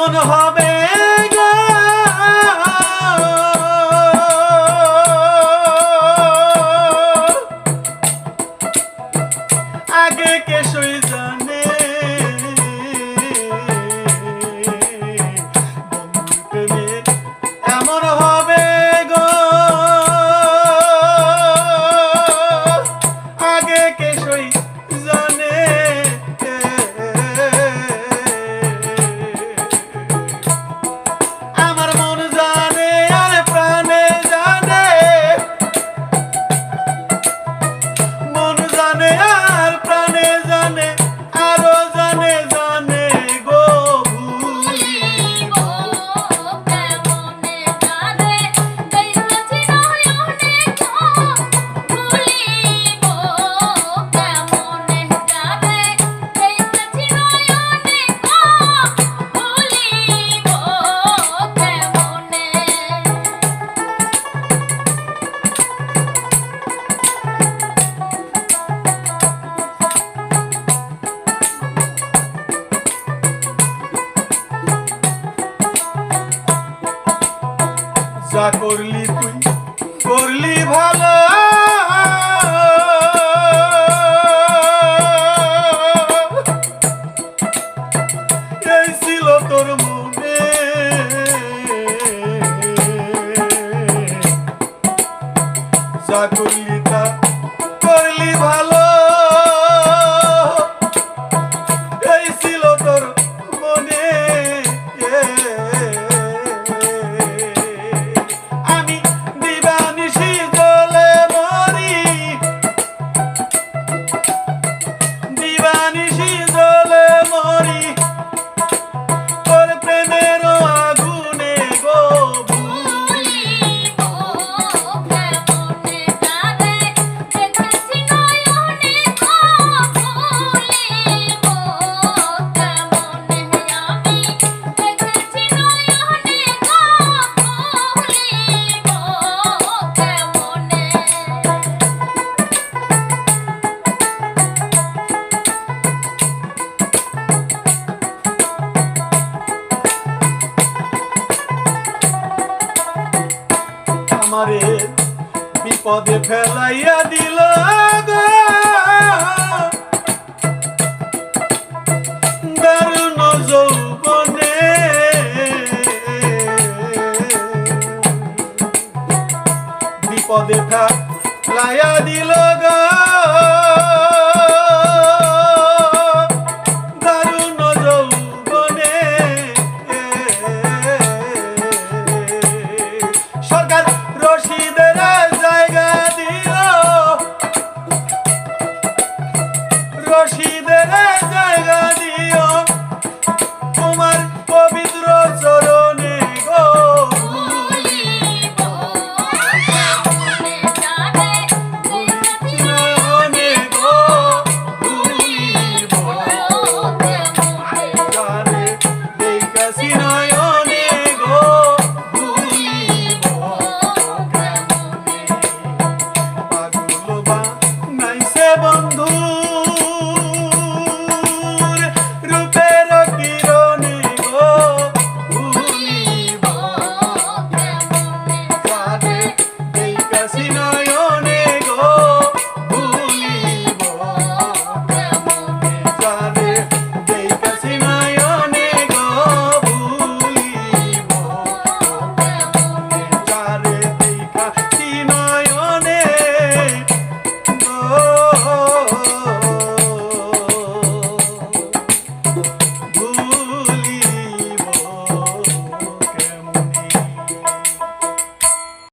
কেমন হবে যা করলি তুই করলি ভালো। এই ছিল আমারে বিপদে ফেলাইয়া দিল দারুণ যৌবনে বিপদে ফেলাইয়া দিল গা। Yeah.